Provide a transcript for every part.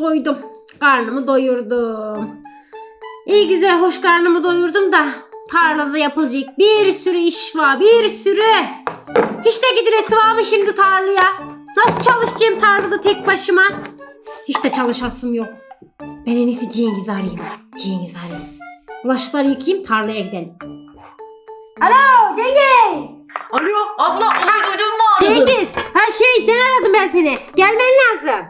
doydum. Karnımı doyurdum. İyi güzel hoş karnımı doyurdum da tarlada yapılacak bir sürü iş var bir sürü. Hiç de gidilesi var mı şimdi tarlaya? Nasıl çalışacağım tarlada tek başıma? Hiç de çalışasım yok. Ben en iyisi Cengiz'i arayayım. Cengiz'i arayayım. Bulaşıkları yıkayayım tarlaya gidelim. Alo Cengiz. Alo abla olayı duydun mu aradı? Cengiz. Ha şey den aradım ben seni. Gelmen lazım.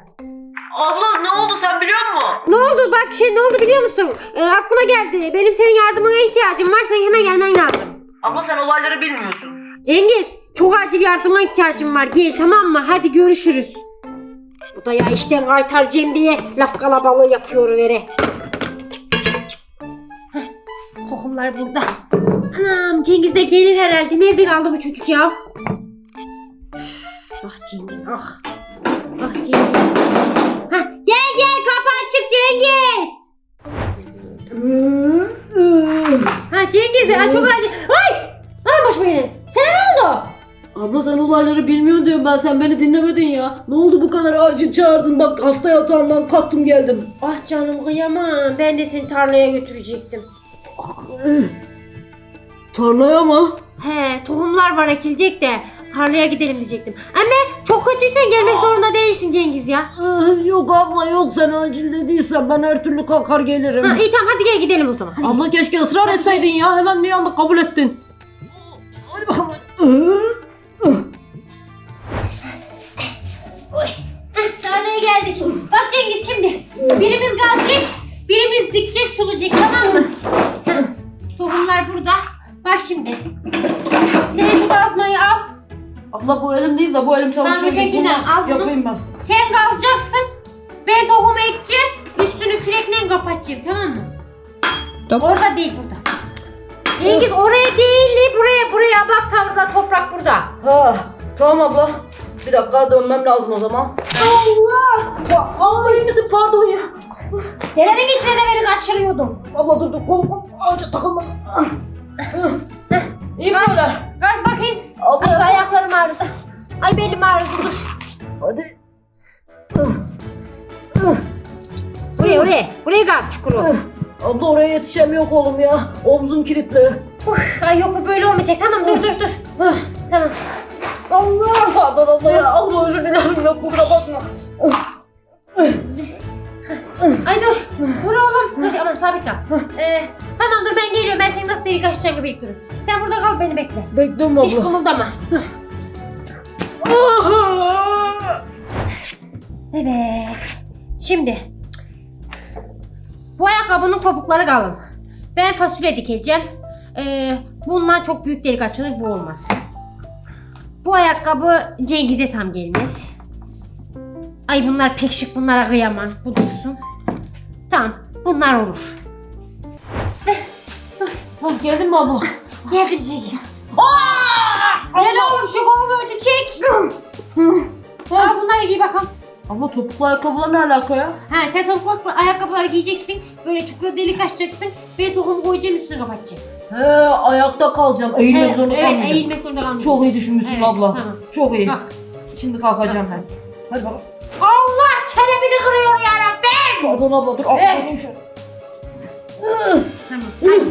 Abla ne oldu sen biliyor musun? Ne oldu bak şey ne oldu biliyor musun? Ee, aklıma geldi. Benim senin yardımına ihtiyacım var. Sen hemen gelmen lazım. Abla sen olayları bilmiyorsun. Cengiz çok acil yardıma ihtiyacım var. Gel tamam mı? Hadi görüşürüz. Bu da ya işten kaytaracağım diye laf kalabalığı yapıyor vere. Heh, Tohumlar burada. Anam Cengiz de gelir herhalde. Nerede kaldı bu çocuk ya? Ah Cengiz ah. Ah Cengiz. Cengiz. Ha Cengiz ya çok acil. Ay! Ay başıma yine. Sana ne oldu? Abla sen olayları bilmiyorsun diyorum ben sen beni dinlemedin ya. Ne oldu bu kadar acil çağırdın bak hasta yatağımdan kalktım geldim. Ah canım kıyamam. Ben de seni tarlaya götürecektim. Tarlaya mı? He tohumlar var ekilecek de tarlaya gidelim diyecektim. Ama kötüysen gelmek zorunda değilsin Cengiz ya. Ah, Yok abla yok sen acil dediysen ben her türlü kalkar gelirim. Ha, iyi tamam hadi gel gidelim o zaman. Hadi. Abla keşke ısrar etseydin ya hemen bir anda kabul ettin. Hadi bakalım. Heh, tarlaya geldik. Bak Cengiz şimdi birimiz gazlayacak, birimiz dikecek, sulayacak tamam mı? Heh, Tohumlar burada. Bak şimdi. Sen şu al. Abla bu elim değil de bu elim çalışıyor. Tamam, ötekini al bunu. Yapayım ben. Sen gazlayacaksın. Ben tohumu ekeceğim. Üstünü kürekle kapatacağım tamam mı? Tamam. Orada değil burada. Cengiz oraya değil buraya buraya bak tavırda toprak burada. Ha tamam abla. Bir dakika dönmem lazım o zaman. Allah! Ya, abla iyi misin pardon ya. Derenin içine de beni kaçırıyordum. Abla dur dur kolum kolum ağaca takılmadı. Ah. İyi böyle. Ağrıdı. Ay belim ağrıdı dur. Hadi. Buraya oraya. Buraya gaz çukuru. Abla oraya yetişem yok oğlum ya. Omzum kilitli. Uf, ay yok bu böyle olmayacak. Tamam dur dur dur. Dur, tamam. Allah! Pardon abla ya. Abla özür dilerim yok kusura bakma. Ay dur. Dur oğlum. Dur aman sabit kal. Ee, tamam dur ben geliyorum. Ben seni nasıl delik açacağım gibi bekliyorum. Sen burada kal beni bekle. Bekliyorum Hiç abla. kımıldama. Dur. Evet. Şimdi. Bu ayakkabının topukları kalın. Ben fasulye dikeceğim. Ee, bundan çok büyük delik açılır. Bu olmaz. Bu ayakkabı Cengiz'e tam gelmez. Ay bunlar pek şık. Bunlara kıyamam. Bu dursun. Tamam. Bunlar olur. Hah, geldin mi abla? Geldim Cengiz. Gel oğlum şu kolu ötü çek. Al bunları giy bakalım. Abla topuklu ayakkabılar ne alaka ya? Ha sen topuklu ayakkabıları giyeceksin. Böyle çukura delik açacaksın. Ben tohumu koyacağım üstüne kapatacağım. He ayakta kalacağım. Eğilmek Evet, zorunda evet, kalmayacağım. eğilmek zorunda kalmayacağız. Çok iyi düşünmüşsün Evet, abla. tamam. Çok iyi. Bak. Şimdi kalkacağım ben. Hadi bakalım. Allah çenemi kırıyor ya Rabbim. Pardon abla dur. Evet. Tamam. Hadi.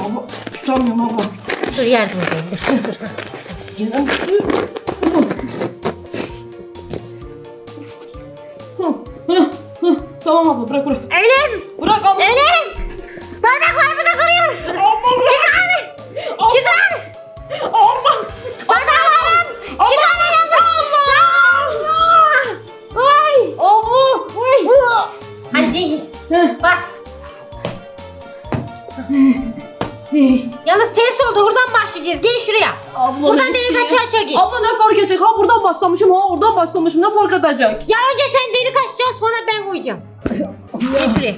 Abla tutamıyorum abla. Dur yardım edeyim. Dur dur. ha. Gelen. Tamam abla bırak bırak. Elim. Bırak Yalnız ters oldu. Buradan başlayacağız. Gel şuraya. Abla. Buradan delik aça aça git. Abla ne fark edecek? Ha buradan başlamışım, ha oradan başlamışım. Ne fark edecek? Ya önce sen delik açacaksın sonra ben koyacağım. Gel şuraya.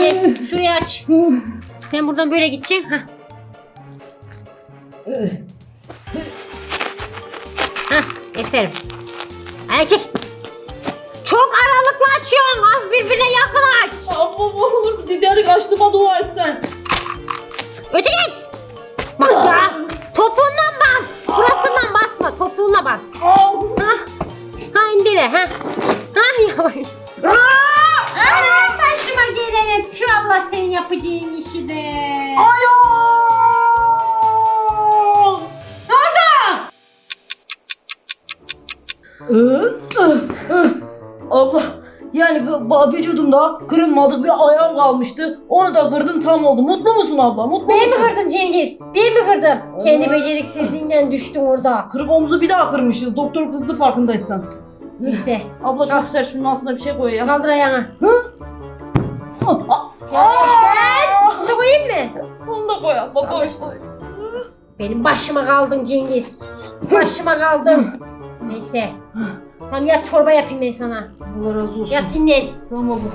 Gel şuraya aç. Sen buradan böyle gideceksin. Hah. Hah, aferin. Hadi çek. Çok aralıklı açıyorsun. Az birbirine yakın aç. Abla ne olur giderek açtığıma dua et sen. Öte git. Bak ya. Topuğundan ba- vücudumda kırılmadık bir ayağım kalmıştı. Onu da kırdın tam oldu. Mutlu musun abla? Mutlu Ben mi musun? kırdım Cengiz? Ben mi kırdım? Kendi beceriksizliğinden düştün orada. Kırık omuzu bir daha kırmışız. Doktor kızdı farkındaysan. Neyse. Abla çok Ah. sert şunun altına bir şey koy ya. Kaldır ayağını. Ah, Yavaş lan. Bunu da koyayım mı? Onu da koy abla koy. Benim başıma kaldın Cengiz. Başıma kaldın. Neyse. Tamam yat çorba yapayım ben sana. Allah razı olsun. Yat dinlen. Tamam abla.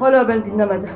Hala ben dinlemedi.